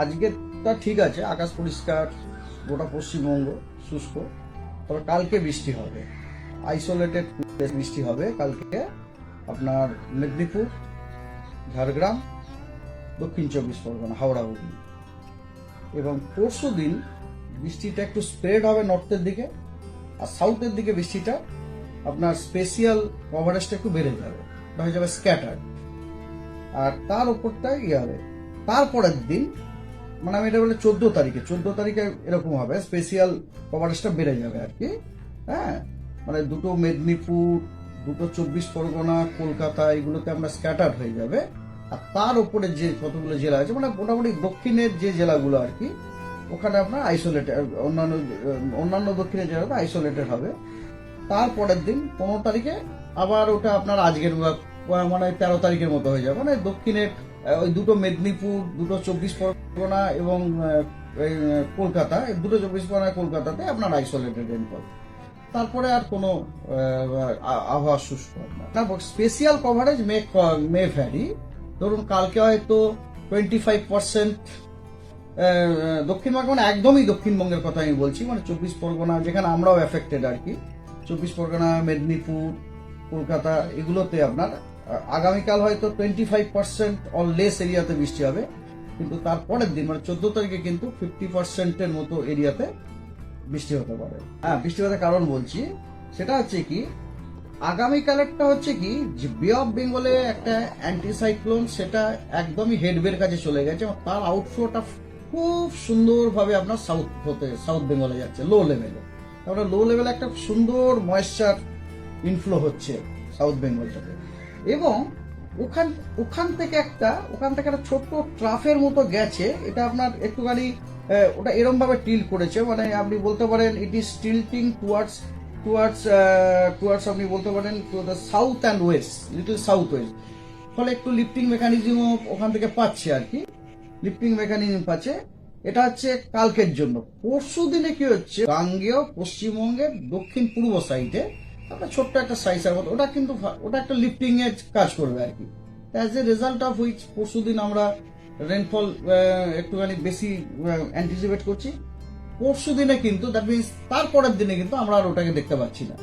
আজকেরটা ঠিক আছে, আকাশ পরিষ্কার, গোটা পশ্চিমবঙ্গ শুষ্ক, তবে কালকে বৃষ্টি হবে। আইসোলেটেড বৃষ্টি হবে, কালকে আপনার মেদিনীপুর, ঝাড়গ্রাম, দক্ষিণ চব্বিশ পরগনা, হাওড়া হুগলি। এবং পরশু দিন বৃষ্টিটা একটু স্প্রেড হবে নর্থের দিকে, আর সাউথের দিকে বৃষ্টিটা আপনার স্পেশিয়াল কভারেজটা একটু বেড়ে যাবে হয়ে যাবে স্ক্যাটার আর তার উপরটা ইয়ে হবে। তারপরের দিন মানে আমি এটা বলে চোদ্দ তারিখে চোদ্দ তারিখে এরকম হবে স্পেশিয়াল কভারেজটা বেড়ে যাবে আর কি হ্যাঁ? মানে দুটো মেদিনীপুর, দুটো চব্বিশ পরগনা, কলকাতা, এগুলোতে আমরা স্ক্যাটার হয়ে যাবে, আর তার উপরে যে কতগুলো জেলা আছে মানে মোটামুটি দক্ষিণের যে জেলাগুলো আর কি, ওখানে আপনার আইসোলেটেড অন্যান্য অন্যান্য দক্ষিণের জেলাতে আইসোলেটেড হবে। তারপরের দিন পনেরো তারিখে আবার ওটা আপনার আজকের মানে তেরো তারিখের মতো হয়ে যাবে। মানে দক্ষিণের ওই দুটো মেদিনীপুর, দুটো চব্বিশ পরগনা এবং কলকাতা দুটো চব্বিশ পরগনা, কলকাতাতে আপনার আইসোলেটেড রেনফল তারপরে আর কোনো আবহাওয়া শুষ্ক না। Spatial coverage may may vary. ধরুন কালকে হয়তো টোয়েন্টি ফাইভ পার্সেন্ট দক্ষিণবঙ্গ মানে একদমই দক্ষিণবঙ্গের কথা আমি বলছি মানে চব্বিশ পরগনা, যেখানে আমরাও এফেক্টেড আর কি। চব্বিশ পরগনা, মেদিনীপুর, কলকাতা, এগুলোতে আপনার আগামীকাল হয়তো twenty five percent or less এরিয়াতে বৃষ্টি হবে, কিন্তু তারপরের দিন মানে চোদ্দ তারিখে কিন্তু ফিফটি পার্সেন্টের মতো এরিয়াতে বৃষ্টি হতে পারে। হ্যাঁ বৃষ্টিপাতের কারণ বলছি, সেটা হচ্ছে কি আগামীকালেরটা হচ্ছে কি বে অফ বেঙ্গলে একটা অ্যান্টিসাইক্লোন সেটা একদমই হেডবের কাছে চলে গেছে তার আউটফ্লোটা খুব সুন্দরভাবে আপনার সাউথ হতে সাউথ বেঙ্গলে যাচ্ছে লো লেভেলে তারপরে লো লেভেলে একটা সুন্দর ময়েশ্চার ইনফ্লো হচ্ছে সাউথ বেঙ্গল থেকে এবং ওখান ওখান থেকে একটা, ওখান থেকে একটা ছোট্ট ট্রাফের মতো গেছে। এটা আপনার একটুখানি ওটা এরমভাবে টিল করেছে। মানে আপনি বলতে পারেন it is tilting towards towards towards আপনি বলতে পারেন to the south and west little south west ফলে একটু লিফটিং মেকানিজমও ওখান থেকে পাচ্ছে আর কি। লিফটিং মেকানিজম পাচ্ছে। এটা হচ্ছে কালকের জন্য। পরশু দিনে কি হচ্ছে? গাঙ্গেয় পশ্চিমবঙ্গের দক্ষিণ পূর্ব সাইডে একটা ছোট্ট একটা সাইজের মতো। ওটা কিন্তু ওটা একটা লিফটিং এর কাজ করবে আর কি। As a result of which পরশু দিন আমরা রেনফল একটুখানি বেশি অ্যান্টিসিপেট করছি। পরশু দিনে কিন্তু দ্যাট মিনস তারপরের দিনে কিন্তু আমরা আর ওটাকে দেখতে পাচ্ছি না।